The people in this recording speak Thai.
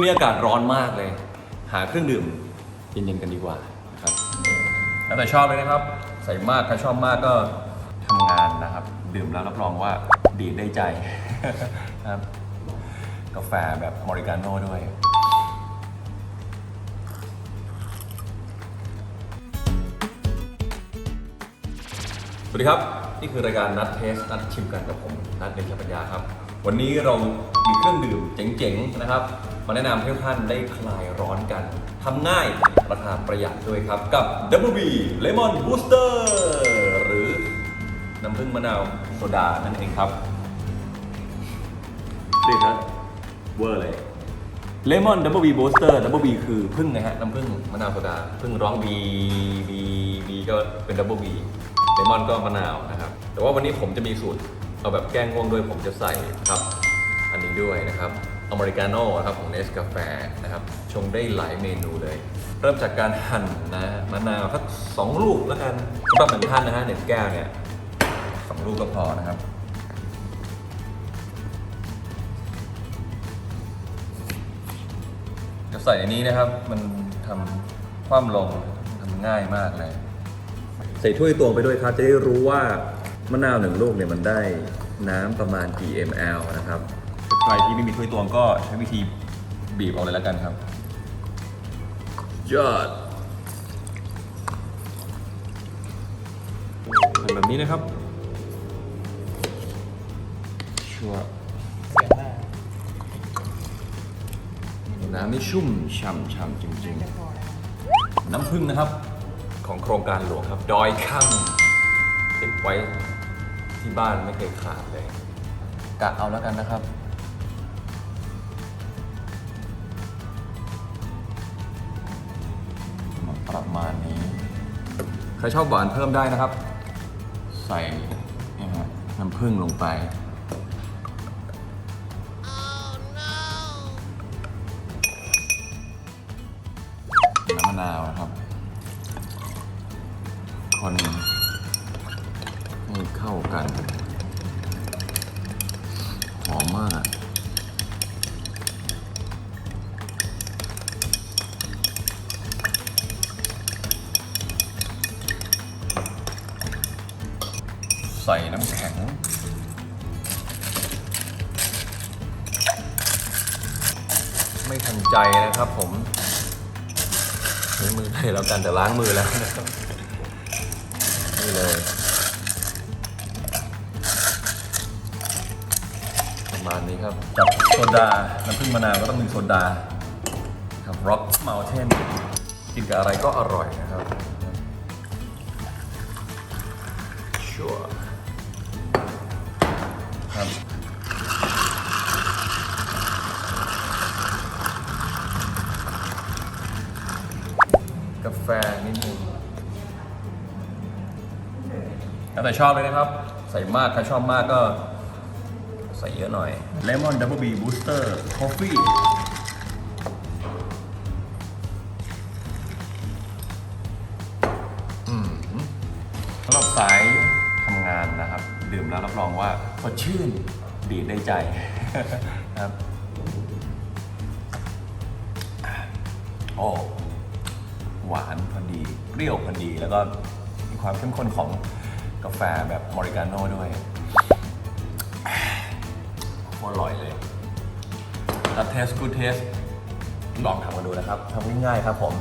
งนี้อากาศร้อนมากเลย หาเครื่องดื่มเย็นๆกันดีกว่านะครับแล้วแต่ชอบเลยนะครับ ใส่มากถ้าชอบมากก็ทำงานนะครับ ดื่มแล้วรับรองว่าดีดได้ใจครับกาแฟแบบอเมริกาโน่ด้วยสวัสดีครับ นี่คือรายการนัดเทส นัดชิมกันกับผม นัดเดชปัญญาครับ วันนี้เรามีเครื่องดื่มเจ๋งๆนะครับ มาแนะนำให้ทุกท่านได้คลายร้อนกันทำง่ายราคาประหยัดด้วยครับ กับ Double B Lemon Booster หรือน้ำผึ้งมะนาวโซดานั่นเองครับเรียกนะเวอร์เลยเลมอนดับเบิลบีบูสเตอร์ดับเบิลบีคือพึ่งนะฮะน้ำผึ้งมะนาวโซดาพึ่งร้องบีบีบีก็เป็นดับเบิลบีเลมอนก็มะนาวนะครับ แต่ว่าวันนี้ผมจะมีสูตร เอาแบบแก้ง่วงด้วยผมจะใส่ครับ อันนี้ด้วยนะครับ อเมริกาโน่นะครับของเนสกาแฟนะครับชงได้หลายเมนูเลย เริ่มจากการหั่นนะมะนาวสักสองลูกแล้วกันสำหรับหนึ่งท่านนะฮะหนึ่งแก้วเนี่ยสองลูกก็พอนะครับจะใส่อันนี้นะครับมันทำคว่ำลงทำง่ายมากเลย ใส่ถ้วยตวงไปด้วยครับจะได้รู้ว่ามะนาวหนึ่งลูกเนี่ยมันได้น้ำประมาณกี่ ml นะครับ ใครที่ไม่มีถ้วยตวงก็ใช้วิธีบีบเอาเลยแล้วกันครับ ยอดทำแบบนี้นะครับ ชัวร์เสียงมากน้ำนี่ชุ่มฉ่ำฉ่ำจริงจะพอแล้วๆน้ำผึ้งนะครับ ของโครงการหลวงครับ ดอยข้างติดไว้ที่บ้านไม่เคยขาดเลย กะเอาแล้วกันนะครับ ประมาณนี้ ใครชอบหวานเพิ่มได้นะครับ ใส่เนี่ยฮะน้ำผึ้งลงไป น้ำมะนาวนะครับ คนให้เข้ากัน หอมมาก ส่น้ำแข็ง ไม่ทันใจนะครับผมใช้มือเลยแล้วกันแต่ล้างมือแล้วนะครับนี่เลย ประมาณนี้ครับกับโซดา น้ำผึ้งมะนาวก็ต้องมีโซดาครับ Rock Mountain กินกับอะไรก็อร่อยนะครับ นิดนึงแล้วแต่ชอบเลยนะครับ ใส่มาก ถ้าชอบมากก็ใส่เยอะหน่อย Lemon Double B Booster Coffee อืมสำหรับสายทำงานนะครับ ดื่มแล้วรับรองว่าสดชื่นดีดได้ใจครับ โอ้ หวานพอดี เปรี้ยวพอดี แล้วก็มีความเข้มข้นของกาแฟแบบมอริกาโน่ด้วยโคตรอร่อยเลยรับเทสกูเทสลองทำกันดูนะครับทำง่ายๆครับผม